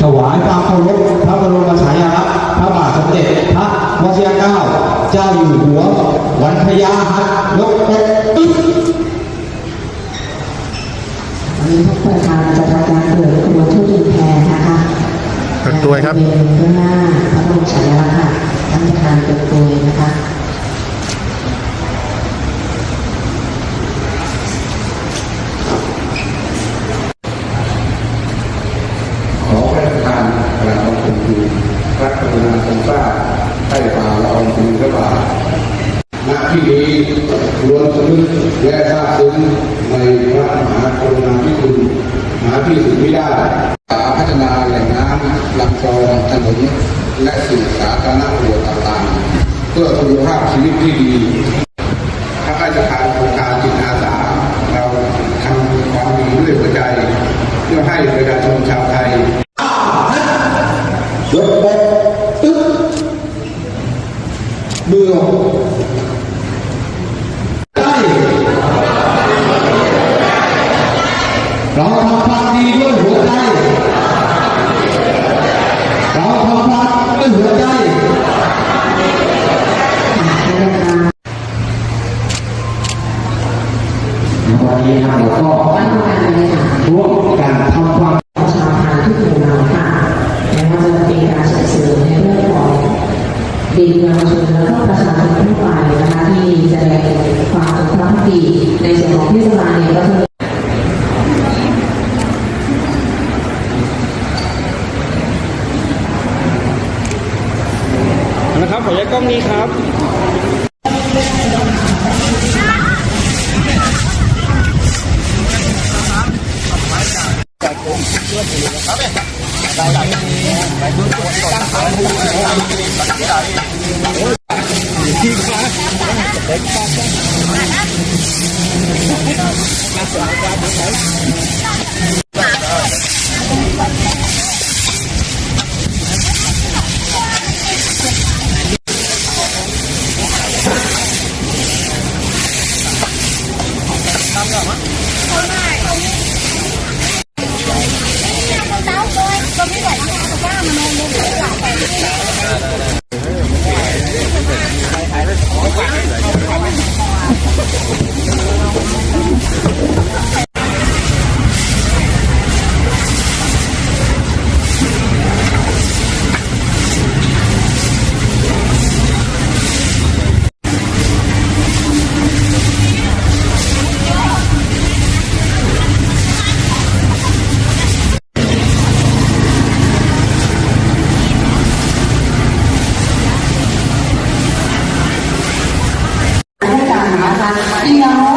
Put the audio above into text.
ถวายความเคารพพระบรมฉายาลักษณ์พระบาทสมเด็จพระวชิรเกล้าเจ้าอยู่หัว วันพญาหัดยกอกตึ๊บวันนี้ทุกประธานจะทำการเปิดขบวนทุเรียนแพรนะคะเปิดตัวครับเป็นเบื้องหน้าพระบรมฉายาลักษณ์ค่ะท่านประธานเปิดตัวนะคะ ขอพระราชทานกราบบังคมทูลพระกรุณาทรงทราบให้ฝ่าละอองทุนพระบาทณที่นี้ รวมสำนึกและทราบซึ้งในพระมหากรุณาธิคุณหาที่สุดไม่ได้พัฒนาแหล่งน้ำลำคลองถนนและสิ่งสาธารณประโยชน์ต่างๆ เพื่อคุณภาพชีวิตที่ดีพระราชทานโครงการจิตอาสาเราทำความดีด้วยหัวใจ เพื่อให้ประชาชนชาวไทยยกอกตึ๊บมืออ เราทำความดีด้วยหัวใจ เราทำความด้วยหัวใจวันนี้นะเราก็ร่วมกันทำความชาวทานทุกหมู่เหล่าค่ะแม้ว่าจะเป็นการส่งเสริมในเรื่องของเด็กเยาวชนและก็ประชาชนทั่วไปนะคะที่แสดงความจงรักภักดีในส่วนของเทศบาลเนี่ยก็จะมี นะครับข ออนุญาตกล้องนี้ครับค่ อกมั้งเขาไม่ 对呀